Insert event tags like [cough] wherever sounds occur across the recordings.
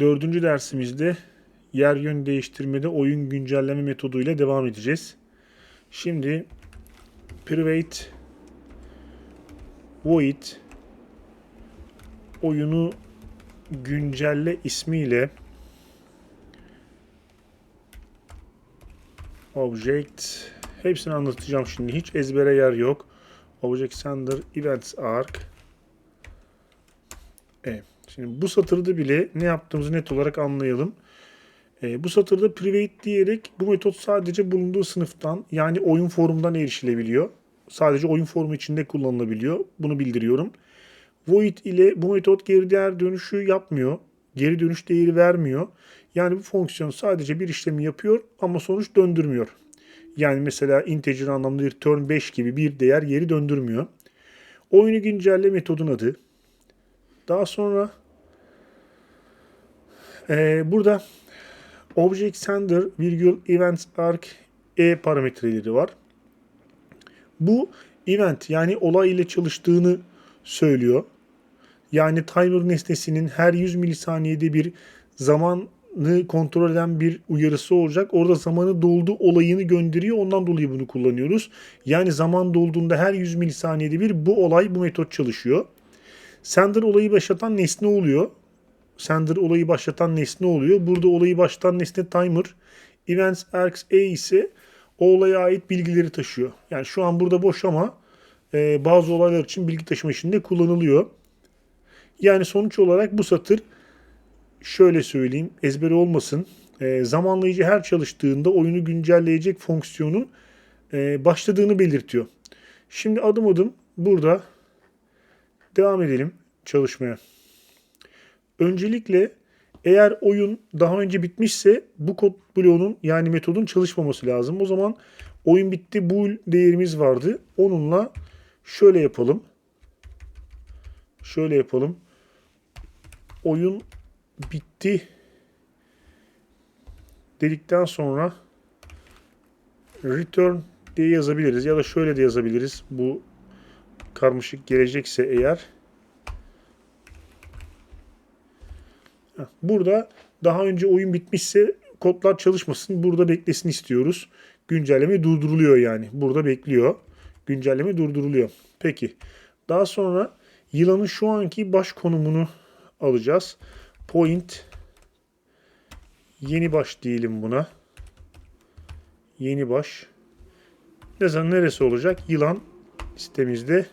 Dördüncü dersimizde yer yön değiştirmede oyun güncelleme metoduyla devam edeceğiz. Şimdi private void oyunu güncelle ismiyle object hepsini anlatacağım şimdi. Hiç ezbere yer yok. Object sender events arc Evet. Şimdi bu satırda bile ne yaptığımızı net olarak anlayalım. E, bu satırda private diyerek bu metot sadece bulunduğu sınıftan yani oyun forumundan erişilebiliyor. Sadece oyun forumu içinde kullanılabiliyor. Bunu bildiriyorum. Void ile bu metot geri değer dönüşü yapmıyor. Geri dönüş değeri vermiyor. Yani bu fonksiyon sadece bir işlemi yapıyor ama sonuç döndürmüyor. Yani mesela integer anlamda return 5 gibi bir değer geri döndürmüyor. Oyunu güncelle metodun adı. Daha sonra e, burada object sender virgül events arc e parametreleri var. Bu event yani olay ile çalıştığını söylüyor. Yani timer nesnesinin her 100 milisaniyede bir zamanı kontrol eden bir uyarısı olacak. Orada zamanı doldu olayını gönderiyor. Ondan dolayı bunu kullanıyoruz. Yani zaman dolduğunda her 100 milisaniyede bir bu olay bu metot çalışıyor. Sender olayı başlatan nesne oluyor. Sender olayı başlatan nesne oluyor. Burada olayı başlatan nesne timer. Events arcs e ise o olaya ait bilgileri taşıyor. Yani şu an burada boş ama e, bazı olaylar için bilgi taşıma işinde kullanılıyor. Yani sonuç olarak bu satır şöyle söyleyeyim ezberi olmasın. E, zamanlayıcı her çalıştığında oyunu güncelleyecek fonksiyonun e, başladığını belirtiyor. Şimdi adım adım burada devam edelim çalışmaya. Öncelikle eğer oyun daha önce bitmişse bu kod bloğunun yani metodun çalışmaması lazım. O zaman oyun bitti bool değerimiz vardı. Onunla şöyle yapalım. Şöyle yapalım. Oyun bitti dedikten sonra return diye yazabiliriz ya da şöyle de yazabiliriz. Bu karmaşık gelecekse eğer Burada daha önce oyun bitmişse kodlar çalışmasın. Burada beklesin istiyoruz. Güncelleme durduruluyor yani. Burada bekliyor. Güncelleme durduruluyor. Peki. Daha sonra yılanın şu anki baş konumunu alacağız. Point yeni baş diyelim buna. Yeni baş. Ne zaman neresi olacak? Yılan sitemizde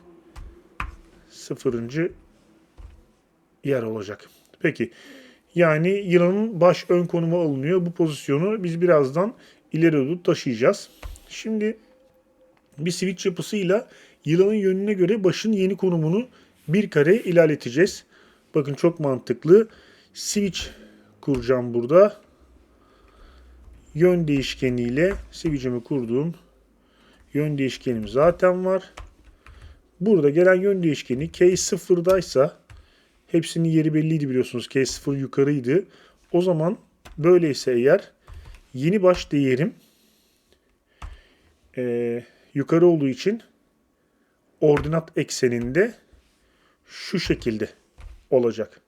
sıfırıncı yer olacak. Peki. Yani yılanın baş ön konumu alınıyor. Bu pozisyonu biz birazdan ileri doğru taşıyacağız. Şimdi bir switch yapısıyla yılanın yönüne göre başın yeni konumunu bir kare ilerleteceğiz. Bakın çok mantıklı. Switch kuracağım burada. Yön değişkeniyle switch'imi kurduğum yön değişkenim zaten var. Burada gelen yön değişkeni k sıfırdaysa Hepsinin yeri belliydi biliyorsunuz. K0 yukarıydı. O zaman böyleyse eğer yeni baş değerim e, yukarı olduğu için ordinat ekseninde şu şekilde olacak.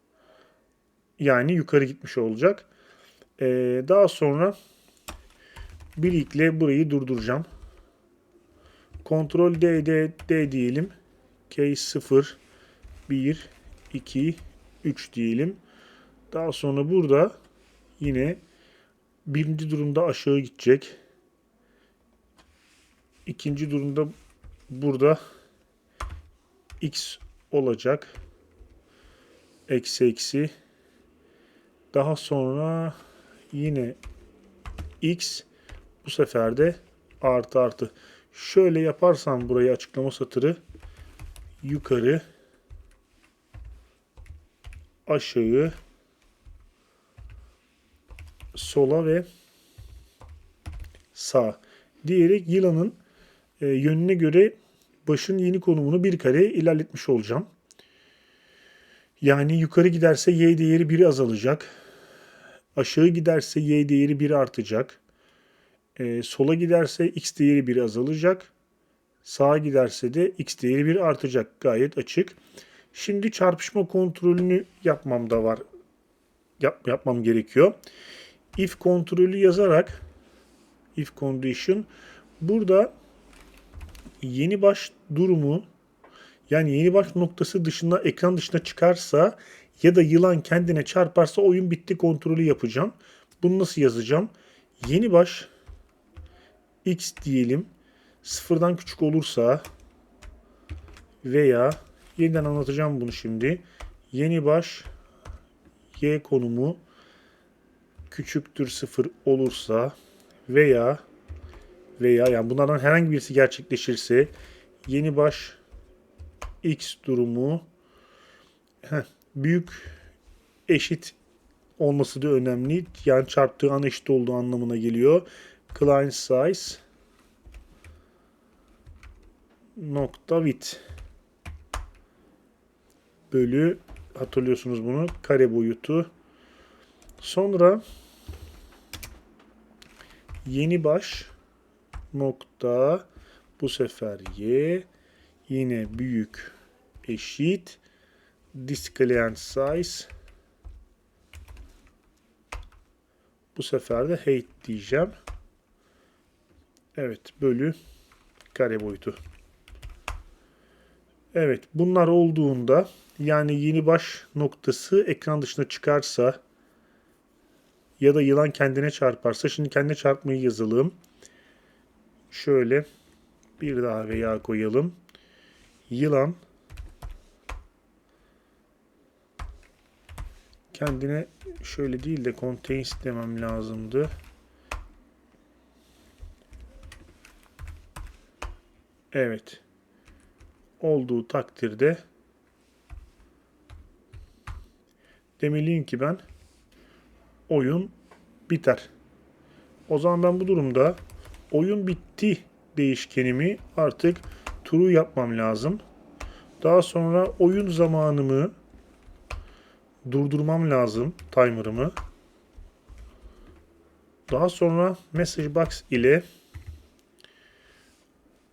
Yani yukarı gitmiş olacak. E, daha sonra bir ikle burayı durduracağım. Kontrol D, D, D diyelim. K0 1 2, 3 diyelim. Daha sonra burada yine birinci durumda aşağı gidecek. İkinci durumda burada x olacak. Eksi eksi. Daha sonra yine x bu sefer de artı artı. Şöyle yaparsam burayı açıklama satırı yukarı aşağı sola ve sağ diyerek yılanın e, yönüne göre başın yeni konumunu bir kare ilerletmiş olacağım. Yani yukarı giderse y değeri 1 azalacak. Aşağı giderse y değeri 1 artacak. E, sola giderse x değeri 1 azalacak. Sağa giderse de x değeri 1 artacak. Gayet açık. Şimdi çarpışma kontrolünü yapmam da var yap, yapmam gerekiyor. If kontrolü yazarak if condition burada yeni baş durumu yani yeni baş noktası dışında ekran dışına çıkarsa ya da yılan kendine çarparsa oyun bitti kontrolü yapacağım. Bunu nasıl yazacağım? Yeni baş x diyelim. Sıfırdan küçük olursa veya yeniden anlatacağım bunu şimdi. Yeni baş y konumu küçüktür sıfır olursa veya veya yani bunlardan herhangi birisi gerçekleşirse yeni baş x durumu heh, büyük eşit olması da önemli. Yani çarptığı an eşit olduğu anlamına geliyor. Klein size nokta width bölü hatırlıyorsunuz bunu kare boyutu. Sonra yeni baş nokta bu sefer y yine büyük eşit disclayan size bu sefer de height diyeceğim. Evet bölü kare boyutu. Evet bunlar olduğunda yani yeni baş noktası ekran dışına çıkarsa ya da yılan kendine çarparsa şimdi kendine çarpmayı yazalım. Şöyle bir daha veya koyalım. Yılan kendine şöyle değil de contains demem lazımdı. Evet. Olduğu takdirde demeliyim ki ben oyun biter. O zaman ben bu durumda oyun bitti değişkenimi artık true yapmam lazım. Daha sonra oyun zamanımı durdurmam lazım timer'ımı. Daha sonra message box ile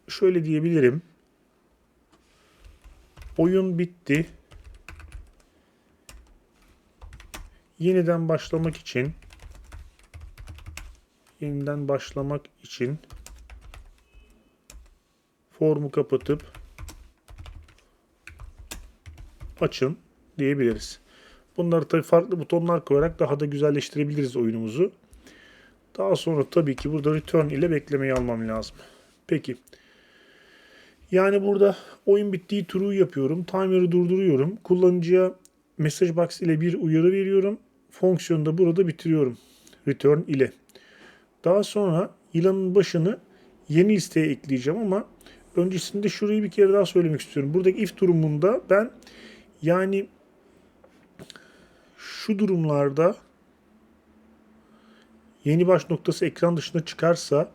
şöyle diyebilirim. Oyun bitti. Yeniden başlamak için yeniden başlamak için formu kapatıp açın diyebiliriz. Bunları tabii farklı butonlar koyarak daha da güzelleştirebiliriz oyunumuzu. Daha sonra tabii ki burada return ile beklemeyi almam lazım. Peki. Yani burada oyun bittiği true yapıyorum. Timer'ı durduruyorum. Kullanıcıya message box ile bir uyarı veriyorum. Fonksiyonu da burada bitiriyorum. Return ile. Daha sonra yılanın başını yeni listeye ekleyeceğim ama öncesinde şurayı bir kere daha söylemek istiyorum. Buradaki if durumunda ben yani şu durumlarda yeni baş noktası ekran dışına çıkarsa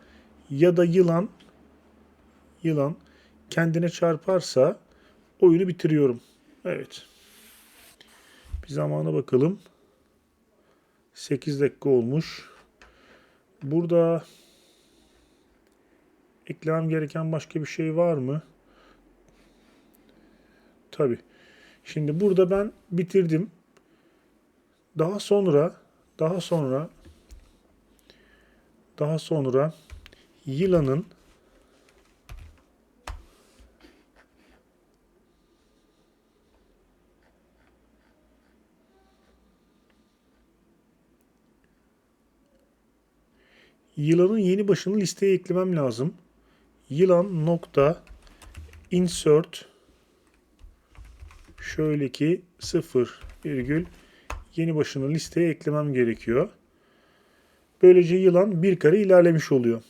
ya da yılan yılan kendine çarparsa oyunu bitiriyorum. Evet. Bir zamana bakalım. 8 dakika olmuş. Burada eklemem gereken başka bir şey var mı? Tabi. Şimdi burada ben bitirdim. Daha sonra daha sonra daha sonra yılanın yılanın yeni başını listeye eklemem lazım. Yılan nokta insert şöyle ki 0 virgül yeni başını listeye eklemem gerekiyor. Böylece yılan bir kare ilerlemiş oluyor.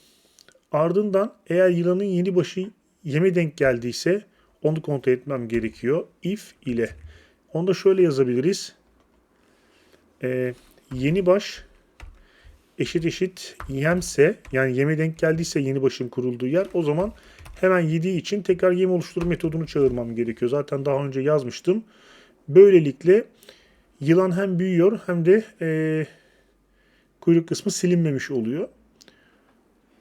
Ardından eğer yılanın yeni başı yeme denk geldiyse onu kontrol etmem gerekiyor. If ile. Onu da şöyle yazabiliriz. Ee, yeni baş eşit eşit yemse yani yeme denk geldiyse yeni başın kurulduğu yer o zaman hemen yediği için tekrar yem oluştur metodunu çağırmam gerekiyor. Zaten daha önce yazmıştım. Böylelikle yılan hem büyüyor hem de e, kuyruk kısmı silinmemiş oluyor.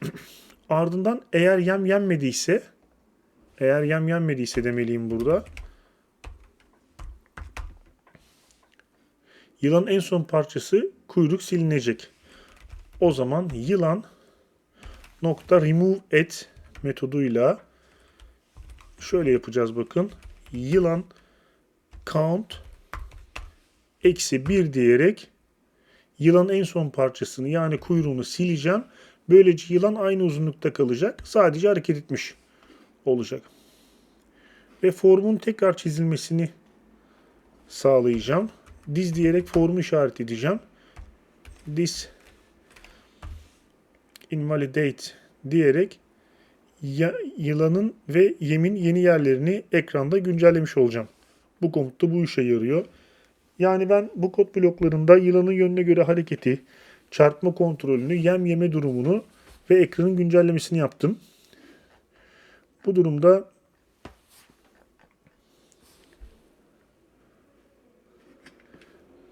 [clears throat] Ardından eğer yem yenmediyse eğer yem yenmediyse demeliyim burada. Yılan en son parçası kuyruk silinecek. O zaman yılan nokta remove et metoduyla şöyle yapacağız bakın. Yılan count eksi 1 diyerek yılan en son parçasını yani kuyruğunu sileceğim. Böylece yılan aynı uzunlukta kalacak. Sadece hareket etmiş olacak. Ve formun tekrar çizilmesini sağlayacağım. Diz diyerek formu işaret edeceğim. This invalidate diyerek yılanın ve yemin yeni yerlerini ekranda güncellemiş olacağım. Bu komut da bu işe yarıyor. Yani ben bu kod bloklarında yılanın yönüne göre hareketi, çarpma kontrolünü, yem yeme durumunu ve ekranın güncellemesini yaptım. Bu durumda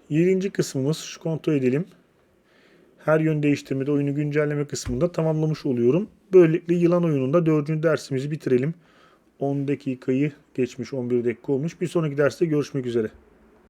yedinci kısmımız şu kontrol edelim. Her yön değiştirmede oyunu güncelleme kısmında tamamlamış oluyorum. Böylelikle yılan oyununda dördüncü dersimizi bitirelim. 10 dakikayı geçmiş 11 dakika olmuş. Bir sonraki derste görüşmek üzere.